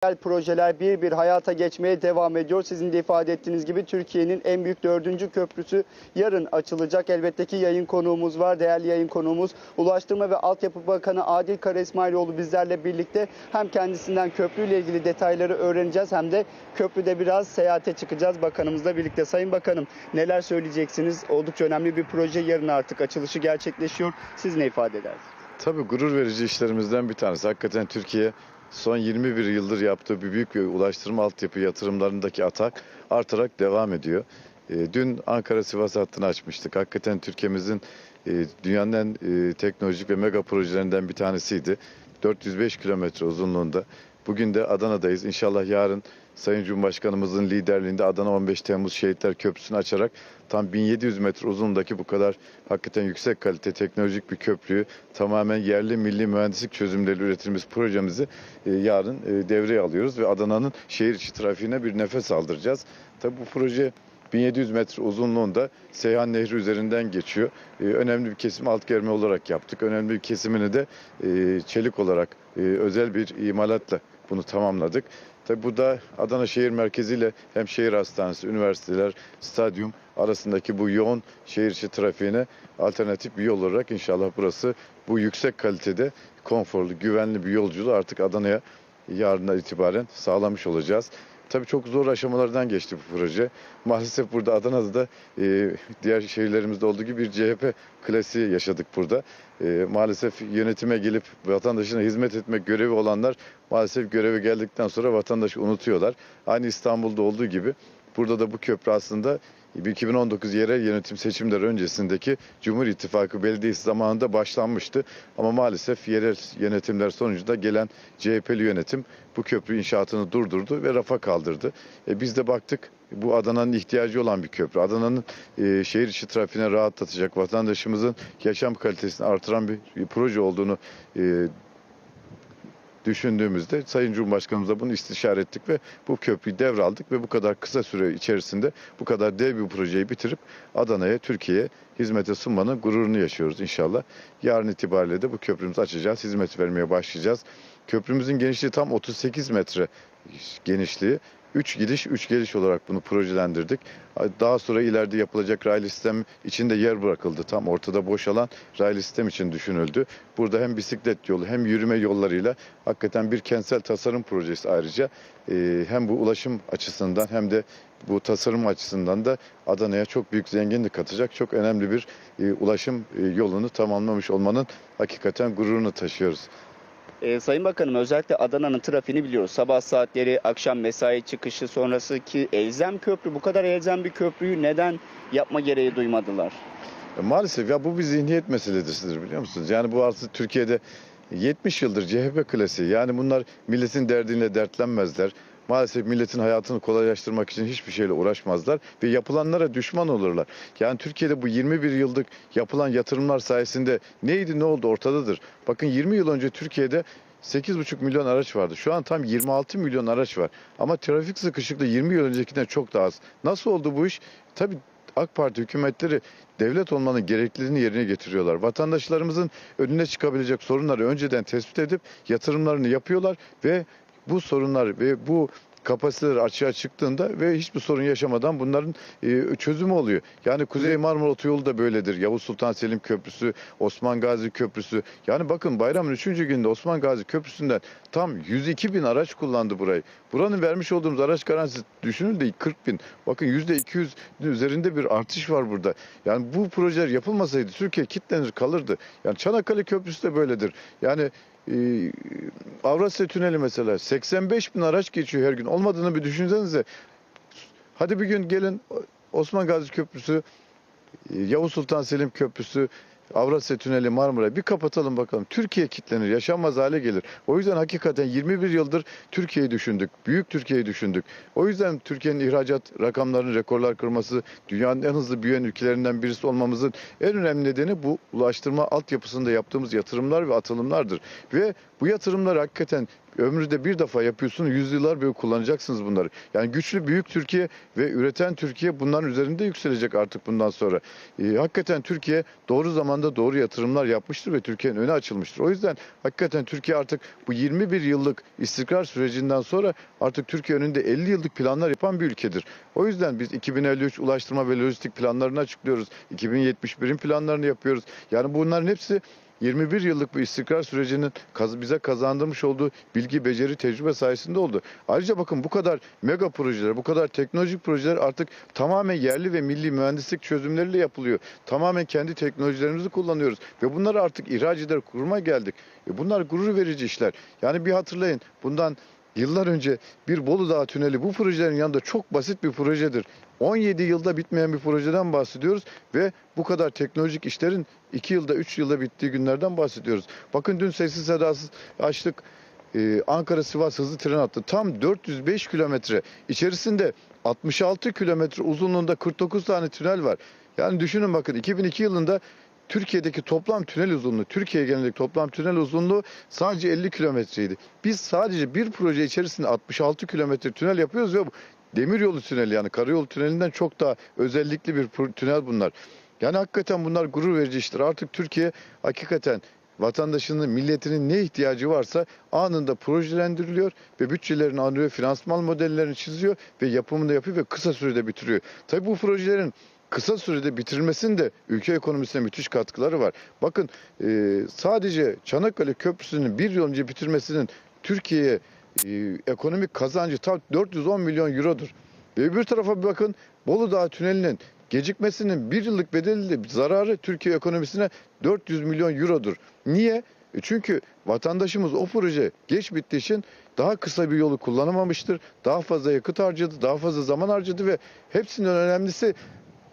Projeler bir bir hayata geçmeye devam ediyor. Sizin de ifade ettiğiniz gibi Türkiye'nin en büyük dördüncü köprüsü yarın açılacak. Elbette ki yayın konuğumuz var. Değerli yayın konuğumuz Ulaştırma ve Altyapı Bakanı Adil Kara İsmailoğlu bizlerle birlikte hem kendisinden köprüyle ilgili detayları öğreneceğiz hem de köprüde biraz seyahate çıkacağız bakanımızla birlikte. Sayın Bakanım neler söyleyeceksiniz? Oldukça önemli bir proje yarın artık açılışı gerçekleşiyor. Siz ne ifade edersiniz? Tabii gurur verici işlerimizden bir tanesi. Hakikaten Türkiye son 21 yıldır yaptığı bir büyük bir ulaştırma altyapı yatırımlarındaki atak artarak devam ediyor. E, Dün Ankara-Sivas hattını açmıştık. Hakikaten Türkiye'mizin e, dünyanın en e, teknolojik ve mega projelerinden bir tanesiydi. 405 kilometre uzunluğunda. Bugün de Adana'dayız. İnşallah yarın Sayın Cumhurbaşkanımızın liderliğinde Adana 15 Temmuz Şehitler Köprüsü'nü açarak tam 1700 metre uzunluğundaki bu kadar hakikaten yüksek kalite teknolojik bir köprüyü tamamen yerli milli mühendislik çözümleriyle üretilmiş projemizi e, yarın e, devreye alıyoruz ve Adana'nın şehir içi trafiğine bir nefes aldıracağız. Tabii bu proje 1700 metre uzunluğunda Seyhan Nehri üzerinden geçiyor. Ee, önemli bir kesim alt germe olarak yaptık. Önemli bir kesimini de e, çelik olarak e, özel bir imalatla bunu tamamladık. Tabi bu da Adana şehir merkeziyle hem şehir hastanesi, üniversiteler, stadyum arasındaki bu yoğun şehir içi trafiğine alternatif bir yol olarak inşallah burası bu yüksek kalitede konforlu, güvenli bir yolculuğu artık Adana'ya yarından itibaren sağlamış olacağız. Tabii çok zor aşamalardan geçti bu proje. Maalesef burada Adana'da da e, diğer şehirlerimizde olduğu gibi bir CHP klasiği yaşadık burada. E, maalesef yönetime gelip vatandaşına hizmet etmek görevi olanlar maalesef göreve geldikten sonra vatandaşı unutuyorlar. Aynı İstanbul'da olduğu gibi burada da bu köprü aslında 2019 yerel yönetim seçimleri öncesindeki Cumhur İttifakı belediyesi zamanında başlanmıştı. Ama maalesef yerel yönetimler sonucunda gelen CHP'li yönetim bu köprü inşaatını durdurdu ve rafa kaldırdı. E biz de baktık bu Adana'nın ihtiyacı olan bir köprü. Adana'nın e, şehir içi trafiğine rahatlatacak, vatandaşımızın yaşam kalitesini artıran bir, bir proje olduğunu e, düşündüğümüzde Sayın Cumhurbaşkanımızla bunu istişare ettik ve bu köprüyü devraldık ve bu kadar kısa süre içerisinde bu kadar dev bir projeyi bitirip Adana'ya, Türkiye'ye hizmete sunmanın gururunu yaşıyoruz inşallah. Yarın itibariyle de bu köprümüzü açacağız, hizmet vermeye başlayacağız. Köprümüzün genişliği tam 38 metre genişliği. 3 gidiş 3 geliş olarak bunu projelendirdik. Daha sonra ileride yapılacak raylı sistem içinde yer bırakıldı. Tam ortada boşalan raylı sistem için düşünüldü. Burada hem bisiklet yolu hem yürüme yollarıyla hakikaten bir kentsel tasarım projesi ayrıca e, hem bu ulaşım açısından hem de bu tasarım açısından da Adana'ya çok büyük zenginlik katacak çok önemli bir e, ulaşım e, yolunu tamamlamış olmanın hakikaten gururunu taşıyoruz. Ee, Sayın Bakanım özellikle Adana'nın trafiğini biliyoruz. Sabah saatleri, akşam mesai çıkışı sonrası ki elzem köprü bu kadar elzem bir köprüyü neden yapma gereği duymadılar? E, Maalesef ya bu bir zihniyet meselesidir biliyor musunuz? Yani bu artık Türkiye'de 70 yıldır CHP klasiği. Yani bunlar milletin derdiyle dertlenmezler. Maalesef milletin hayatını kolaylaştırmak için hiçbir şeyle uğraşmazlar ve yapılanlara düşman olurlar. Yani Türkiye'de bu 21 yıllık yapılan yatırımlar sayesinde neydi ne oldu ortadadır. Bakın 20 yıl önce Türkiye'de 8,5 milyon araç vardı. Şu an tam 26 milyon araç var. Ama trafik sıkışıklığı 20 yıl öncekinden çok daha az. Nasıl oldu bu iş? Tabii AK Parti hükümetleri devlet olmanın gerekliliğini yerine getiriyorlar. Vatandaşlarımızın önüne çıkabilecek sorunları önceden tespit edip yatırımlarını yapıyorlar ve bu sorunlar ve bu kapasiteler açığa çıktığında ve hiçbir sorun yaşamadan bunların e, çözümü oluyor. Yani Kuzey Marmara Otoyolu da böyledir. Yavuz Sultan Selim Köprüsü, Osman Gazi Köprüsü. Yani bakın bayramın 3. gününde Osman Gazi Köprüsü'nden tam 102 bin araç kullandı burayı. Buranın vermiş olduğumuz araç garantisi düşünün 40 bin. Bakın %200 üzerinde bir artış var burada. Yani bu projeler yapılmasaydı Türkiye kitlenir kalırdı. Yani Çanakkale Köprüsü de böyledir. Yani e, Avrasya Tüneli mesela 85 bin araç geçiyor her gün. Olmadığını bir düşünsenize. Hadi bir gün gelin Osman Gazi Köprüsü, e, Yavuz Sultan Selim Köprüsü, Avrasya Tüneli Marmara bir kapatalım bakalım. Türkiye kitlenir, yaşanmaz hale gelir. O yüzden hakikaten 21 yıldır Türkiye'yi düşündük. Büyük Türkiye'yi düşündük. O yüzden Türkiye'nin ihracat rakamlarının rekorlar kırması, dünyanın en hızlı büyüyen ülkelerinden birisi olmamızın en önemli nedeni bu ulaştırma altyapısında yaptığımız yatırımlar ve atılımlardır. Ve bu yatırımlar hakikaten ömründe bir defa yapıyorsunuz, yüzyıllar boyu kullanacaksınız bunları. Yani güçlü büyük Türkiye ve üreten Türkiye bunların üzerinde yükselecek artık bundan sonra. Ee, hakikaten Türkiye doğru zamanda doğru yatırımlar yapmıştır ve Türkiye'nin önü açılmıştır. O yüzden hakikaten Türkiye artık bu 21 yıllık istikrar sürecinden sonra artık Türkiye önünde 50 yıllık planlar yapan bir ülkedir. O yüzden biz 2053 ulaştırma ve lojistik planlarını açıklıyoruz. 2071'in planlarını yapıyoruz. Yani bunların hepsi 21 yıllık bu istikrar sürecinin bize kazandırmış olduğu bilgi, beceri, tecrübe sayesinde oldu. Ayrıca bakın bu kadar mega projeler, bu kadar teknolojik projeler artık tamamen yerli ve milli mühendislik çözümleriyle yapılıyor. Tamamen kendi teknolojilerimizi kullanıyoruz ve bunları artık ihraç eder kuruma geldik. E bunlar gurur verici işler. Yani bir hatırlayın bundan Yıllar önce bir Bolu Dağı tüneli bu projelerin yanında çok basit bir projedir. 17 yılda bitmeyen bir projeden bahsediyoruz ve bu kadar teknolojik işlerin 2 yılda 3 yılda bittiği günlerden bahsediyoruz. Bakın dün sessiz sedasız açtık. Ee, Ankara-Sivas hızlı tren hattı tam 405 kilometre. İçerisinde 66 kilometre uzunluğunda 49 tane tünel var. Yani düşünün bakın 2002 yılında Türkiye'deki toplam tünel uzunluğu, Türkiye genelindeki toplam tünel uzunluğu sadece 50 kilometreydi. Biz sadece bir proje içerisinde 66 kilometre tünel yapıyoruz ve demiryolu tüneli yani karayolu tünelinden çok daha özellikli bir tünel bunlar. Yani hakikaten bunlar gurur verici işler. Artık Türkiye hakikaten vatandaşının, milletinin ne ihtiyacı varsa anında projelendiriliyor ve bütçelerini alıyor, finansman modellerini çiziyor ve yapımını yapıyor ve kısa sürede bitiriyor. Tabii bu projelerin kısa sürede bitirilmesinin de ülke ekonomisine müthiş katkıları var. Bakın e, sadece Çanakkale Köprüsü'nün bir yıl önce bitirmesinin Türkiye'ye e, ekonomik kazancı tam 410 milyon eurodur. Ve öbür tarafa bir bakın Bolu Dağı Tüneli'nin gecikmesinin bir yıllık bedeli zararı Türkiye ekonomisine 400 milyon eurodur. Niye? E Çünkü vatandaşımız o proje geç bittiği için daha kısa bir yolu kullanamamıştır. Daha fazla yakıt harcadı, daha fazla zaman harcadı ve hepsinden önemlisi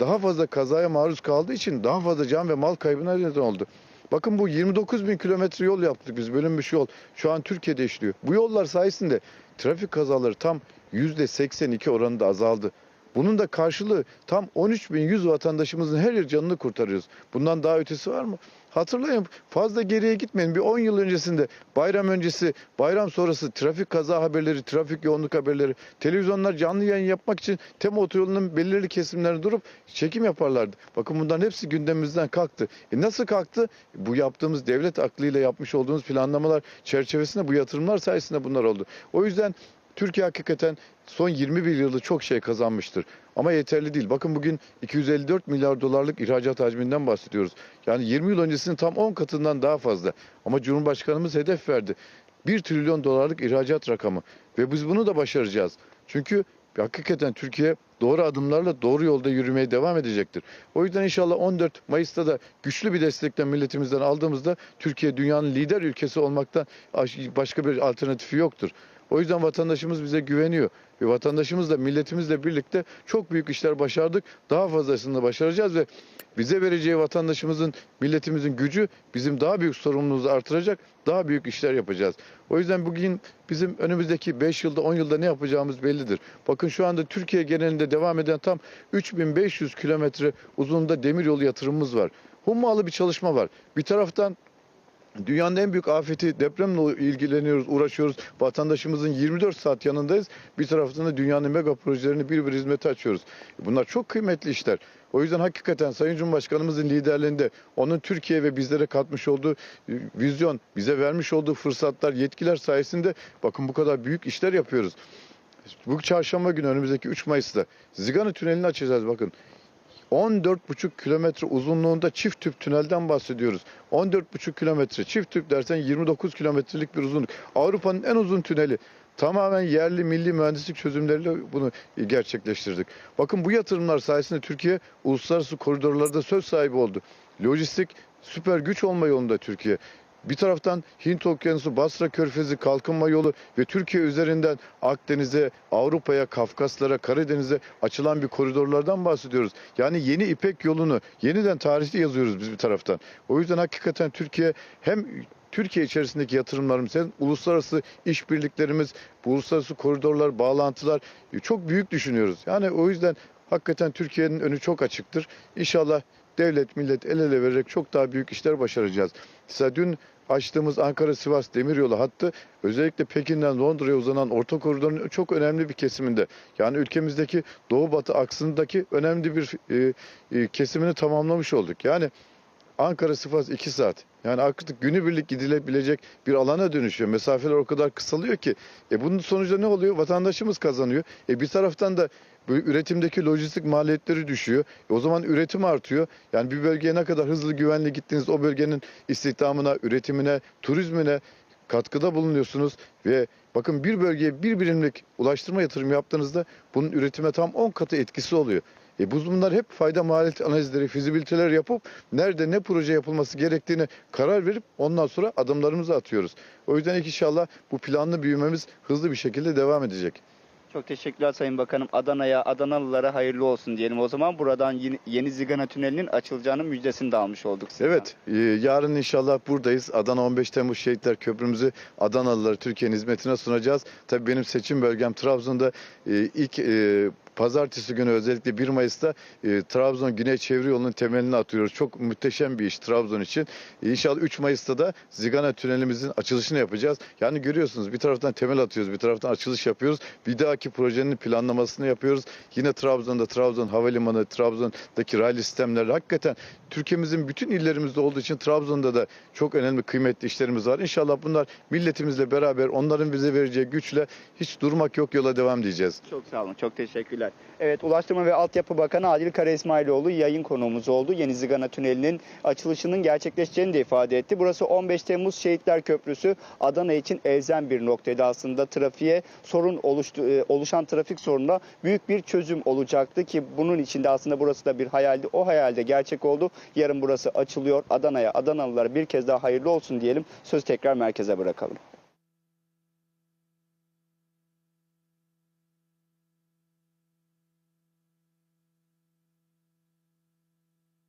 daha fazla kazaya maruz kaldığı için daha fazla can ve mal kaybına neden oldu. Bakın bu 29 bin kilometre yol yaptık biz bölünmüş yol. Şu an Türkiye'de işliyor. Bu yollar sayesinde trafik kazaları tam %82 oranında azaldı. Bunun da karşılığı tam 13.100 vatandaşımızın her yer canını kurtarıyoruz. Bundan daha ötesi var mı? Hatırlayın fazla geriye gitmeyin. Bir 10 yıl öncesinde bayram öncesi, bayram sonrası trafik kaza haberleri, trafik yoğunluk haberleri, televizyonlar canlı yayın yapmak için Tema otoyolunun belirli kesimlerine durup çekim yaparlardı. Bakın bunların hepsi gündemimizden kalktı. E nasıl kalktı? Bu yaptığımız devlet aklıyla yapmış olduğumuz planlamalar çerçevesinde bu yatırımlar sayesinde bunlar oldu. O yüzden Türkiye hakikaten son 21 yılda çok şey kazanmıştır. Ama yeterli değil. Bakın bugün 254 milyar dolarlık ihracat hacminden bahsediyoruz. Yani 20 yıl öncesinin tam 10 katından daha fazla. Ama Cumhurbaşkanımız hedef verdi. 1 trilyon dolarlık ihracat rakamı. Ve biz bunu da başaracağız. Çünkü hakikaten Türkiye doğru adımlarla doğru yolda yürümeye devam edecektir. O yüzden inşallah 14 Mayıs'ta da güçlü bir destekten milletimizden aldığımızda Türkiye dünyanın lider ülkesi olmaktan başka bir alternatifi yoktur. O yüzden vatandaşımız bize güveniyor. Ve vatandaşımızla, milletimizle birlikte çok büyük işler başardık. Daha fazlasını da başaracağız ve bize vereceği vatandaşımızın, milletimizin gücü bizim daha büyük sorumluluğumuzu artıracak. Daha büyük işler yapacağız. O yüzden bugün bizim önümüzdeki 5 yılda, 10 yılda ne yapacağımız bellidir. Bakın şu anda Türkiye genelinde devam eden tam 3500 kilometre uzunluğunda demiryolu yatırımımız var. Hummalı bir çalışma var. Bir taraftan Dünyanın en büyük afeti depremle ilgileniyoruz, uğraşıyoruz. Vatandaşımızın 24 saat yanındayız. Bir taraftan da dünyanın mega projelerini bir bir hizmete açıyoruz. Bunlar çok kıymetli işler. O yüzden hakikaten Sayın Cumhurbaşkanımızın liderliğinde onun Türkiye ve bizlere katmış olduğu e, vizyon, bize vermiş olduğu fırsatlar, yetkiler sayesinde bakın bu kadar büyük işler yapıyoruz. Bu çarşamba günü önümüzdeki 3 Mayıs'ta Zigana Tüneli'ni açacağız bakın. 14,5 kilometre uzunluğunda çift tüp tünelden bahsediyoruz. 14,5 kilometre çift tüp dersen 29 kilometrelik bir uzunluk. Avrupa'nın en uzun tüneli. Tamamen yerli milli mühendislik çözümleriyle bunu gerçekleştirdik. Bakın bu yatırımlar sayesinde Türkiye uluslararası koridorlarda söz sahibi oldu. Lojistik süper güç olma yolunda Türkiye. Bir taraftan Hint Okyanusu, Basra Körfezi kalkınma yolu ve Türkiye üzerinden Akdeniz'e, Avrupa'ya, Kafkaslara, Karadeniz'e açılan bir koridorlardan bahsediyoruz. Yani yeni İpek yolunu yeniden tarihte yazıyoruz biz bir taraftan. O yüzden hakikaten Türkiye hem Türkiye içerisindeki yatırımlarımız, hem uluslararası işbirliklerimiz, bu uluslararası koridorlar, bağlantılar çok büyük düşünüyoruz. Yani o yüzden hakikaten Türkiye'nin önü çok açıktır. İnşallah devlet millet el ele vererek çok daha büyük işler başaracağız. Mesela dün açtığımız Ankara-Sivas demiryolu hattı özellikle Pekin'den Londra'ya uzanan orta koridorun çok önemli bir kesiminde. Yani ülkemizdeki doğu batı aksındaki önemli bir e, e, kesimini tamamlamış olduk. Yani Ankara-Sivas 2 saat. Yani artık günübirlik gidilebilecek bir alana dönüşüyor. Mesafeler o kadar kısalıyor ki. E bunun sonucu ne oluyor? Vatandaşımız kazanıyor. E bir taraftan da üretimdeki lojistik maliyetleri düşüyor. E o zaman üretim artıyor. Yani bir bölgeye ne kadar hızlı güvenli gittiniz o bölgenin istihdamına, üretimine, turizmine katkıda bulunuyorsunuz ve bakın bir bölgeye bir birimlik ulaştırma yatırım yaptığınızda bunun üretime tam 10 katı etkisi oluyor. E bu bunlar hep fayda maliyet analizleri, fizibiliteler yapıp nerede ne proje yapılması gerektiğini karar verip ondan sonra adımlarımızı atıyoruz. O yüzden inşallah bu planlı büyümemiz hızlı bir şekilde devam edecek. Çok teşekkürler Sayın Bakanım. Adana'ya, Adanalılara hayırlı olsun diyelim. O zaman buradan yeni, yeni Zigana Tüneli'nin açılacağının müjdesini de almış olduk. sizden. Evet, e, yarın inşallah buradayız. Adana 15 Temmuz Şehitler Köprümüzü Adanalılara Türkiye'nin hizmetine sunacağız. Tabii benim seçim bölgem Trabzon'da e, ilk e, pazartesi günü özellikle 1 Mayıs'ta e, Trabzon Güney Çevre Yolu'nun temelini atıyoruz. Çok muhteşem bir iş Trabzon için. E, İnşallah 3 Mayıs'ta da Zigana Tünelimizin açılışını yapacağız. Yani görüyorsunuz bir taraftan temel atıyoruz, bir taraftan açılış yapıyoruz. Bir dahaki projenin planlamasını yapıyoruz. Yine Trabzon'da Trabzon Havalimanı, Trabzon'daki raylı sistemleri hakikaten Türkiye'mizin bütün illerimizde olduğu için Trabzon'da da çok önemli kıymetli işlerimiz var. İnşallah bunlar milletimizle beraber onların bize vereceği güçle hiç durmak yok yola devam diyeceğiz. Çok sağ olun, çok teşekkürler. Evet, Ulaştırma ve Altyapı Bakanı Adil Kara İsmailoğlu yayın konuğumuz oldu. Yeni Zigana Tüneli'nin açılışının gerçekleşeceğini de ifade etti. Burası 15 Temmuz Şehitler Köprüsü Adana için elzem bir noktaydı aslında. Trafiğe sorun oluştu, e, oluşan trafik sorununa büyük bir çözüm olacaktı ki bunun içinde aslında burası da bir hayaldi. O hayalde gerçek oldu. Yarın burası açılıyor. Adana'ya, Adanalılara bir kez daha hayırlı olsun diyelim. Söz tekrar merkeze bırakalım.